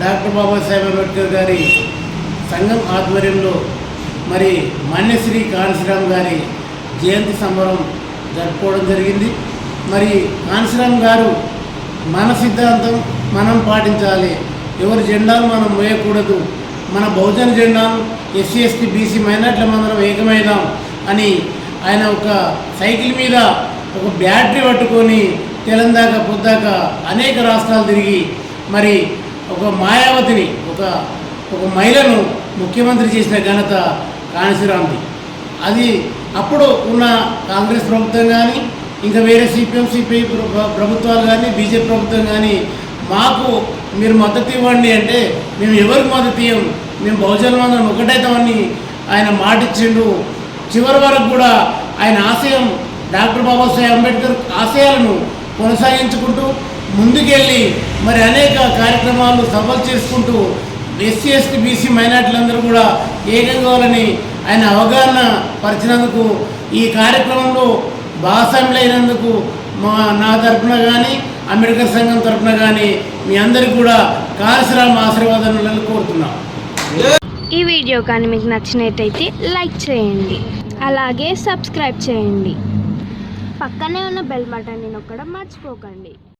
Doctor Babasaheb Ambedkar గారి సంఘం ఆధ్వర్యంలో మరి మన్యశ్రీ కాన్సిరామ్ గారి జయంతి సంబరం జరుపుకోవడం జరిగింది. మరి కాన్సిరామ్ గారు మన సిద్ధాంతం మనం పాటించాలి. ఎవరి జెండాలు మనం వేయకూడదు మన బహుజన జెండాను ఎస్సీ ఎస్టీ బీసీ మైనార్టీల మనం ఏకమైదాం అని ఆయన ఒక సైకిల్ మీద ఒక బ్యాటరీ పట్టుకొని తెలంగాణ పొద్దాక అనేక రాష్ట్రాలు తిరిగి మరి ఒక మాయావతిని ఒక ఒక మహిళను ముఖ్యమంత్రి చేసిన ఘనత కాణశీరామ్ది అది అప్పుడు ఉన్న కాంగ్రెస్ ప్రభుత్వం కానీ ఇంకా వేరే సిపిఎం సిపిఐ ప్రభుత్వాలు కానీ బీజేపీ ప్రభుత్వం కానీ మాకు మీరు మద్దతు ఇవ్వండి అంటే మేము ఎవరికి మద్దతు ఇవ్వం మేము బహుజన మందరం ఒకటైతామని ఆయన మాటిచ్చిండు. చివరి వరకు కూడా ఆయన ఆశయం డాక్టర్ బాబాసాహెబ్ అంబేద్కర్ ఆశయాలను కొనసాగించుకుంటూ ముందుకెళ్ళి మరి అనేక కార్యక్రమాలు సభలు చేసుకుంటూ ఎస్సీ ఎస్టీ బీసీ మైనార్టీలందరూ కూడా ఏకం కావాలని ఆయన అవగాహన పరిచినందుకు ఈ కార్యక్రమంలో భాగస్వాములు మా నా తరపున కానీ అంబేద్కర్ సంఘం తరపున కానీ మీ అందరికీ కూడా కాళశ్రామ ఆశీర్వాదాలను కోరుతున్నాం. ఈ వీడియో కానీ మీకు నచ్చినట్టయితే లైక్ చేయండి. అలాగే సబ్స్క్రైబ్ చేయండి. పక్కనే ఉన్న బెల్ బటన్ని నొక్కడం మర్చిపోకండి.